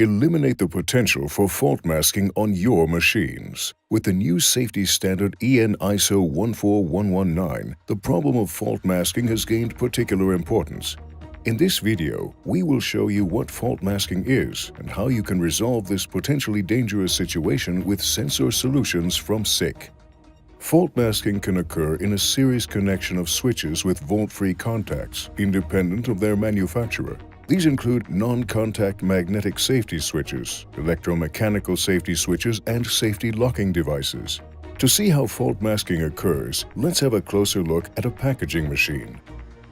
Eliminate the potential for fault masking on your machines. With the new safety standard EN ISO 14119, the problem of fault masking has gained particular importance. In this video, we will show you what fault masking is and how you can resolve this potentially dangerous situation with sensor solutions from SICK. Fault masking can occur in a series connection of switches with volt-free contacts, independent of their manufacturer. These include non-contact magnetic safety switches, electromechanical safety switches, and safety locking devices. To see how fault masking occurs, let's have a closer look at a packaging machine.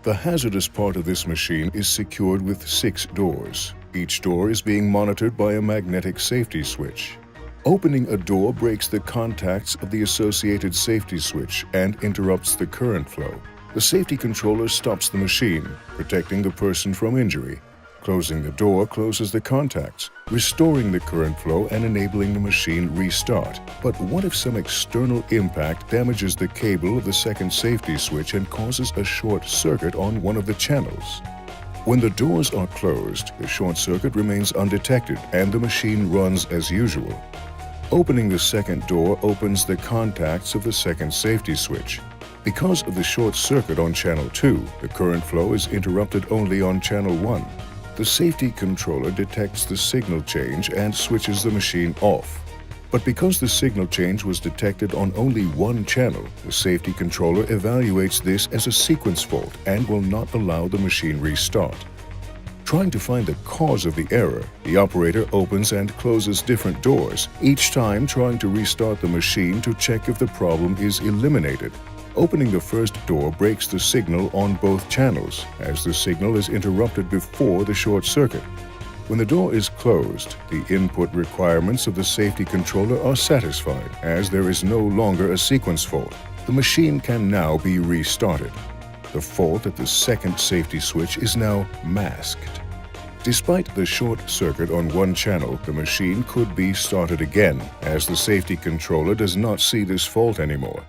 The hazardous part of this machine is secured with six doors. Each door is being monitored by a magnetic safety switch. Opening a door breaks the contacts of the associated safety switch and interrupts the current flow. The safety controller stops the machine, protecting the person from injury. Closing the door closes the contacts, restoring the current flow and enabling the machine restart. But what if some external impact damages the cable of the second safety switch and causes a short circuit on one of the channels? When the doors are closed, the short circuit remains undetected and the machine runs as usual. Opening the second door opens the contacts of the second safety switch. Because of the short circuit on channel 2, the current flow is interrupted only on channel 1. The safety controller detects the signal change and switches the machine off. But because the signal change was detected on only one channel, the safety controller evaluates this as a sequence fault and will not allow the machine restart. Trying to find the cause of the error, the operator opens and closes different doors, each time trying to restart the machine to check if the problem is eliminated. Opening the first door breaks the signal on both channels, as the signal is interrupted before the short circuit. When the door is closed, the input requirements of the safety controller are satisfied, as there is no longer a sequence fault. The machine can now be restarted. The fault at the second safety switch is now masked. Despite the short circuit on one channel, the machine could be started again, as the safety controller does not see this fault anymore.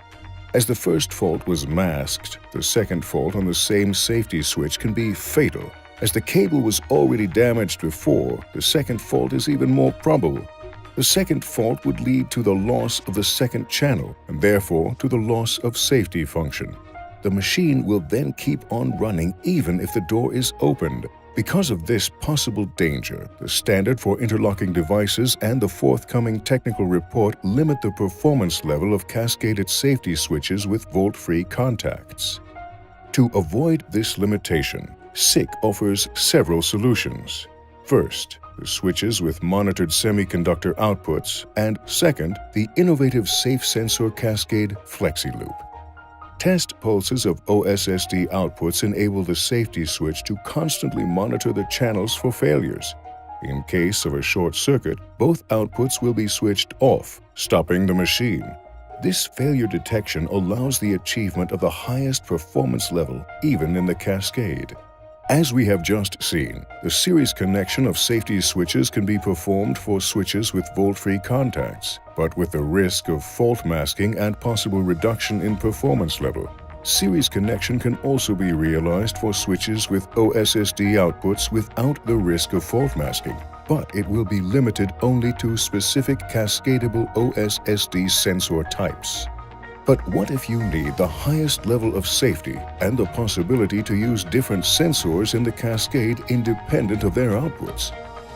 As the first fault was masked, the second fault on the same safety switch can be fatal. As the cable was already damaged before, the second fault is even more probable. The second fault would lead to the loss of the second channel and therefore to the loss of safety function. The machine will then keep on running even if the door is opened. Because of this possible danger, the standard for interlocking devices and the forthcoming technical report limit the performance level of cascaded safety switches with volt-free contacts. To avoid this limitation, SICK offers several solutions. First, the switches with monitored semiconductor outputs, and second, the innovative safe sensor cascade FlexiLoop. Test pulses of OSSD outputs enable the safety switch to constantly monitor the channels for failures. In case of a short circuit, both outputs will be switched off, stopping the machine. This failure detection allows the achievement of the highest performance level even in the cascade. As we have just seen, the series connection of safety switches can be performed for switches with volt-free contacts, but with the risk of fault masking and possible reduction in performance level. Series connection can also be realized for switches with OSSD outputs without the risk of fault masking, but it will be limited only to specific cascadable OSSD sensor types. But what if you need the highest level of safety and the possibility to use different sensors in the cascade independent of their outputs?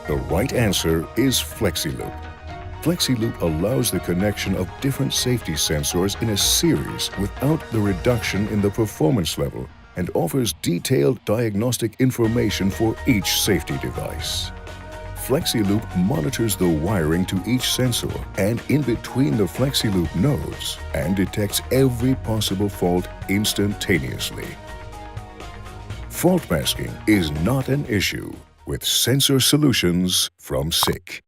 The right answer is FlexiLoop. FlexiLoop allows the connection of different safety sensors in a series without the reduction in the performance level and offers detailed diagnostic information for each safety device. FlexiLoop monitors the wiring to each sensor and in between the FlexiLoop nodes and detects every possible fault instantaneously. Fault masking is not an issue with sensor solutions from SICK.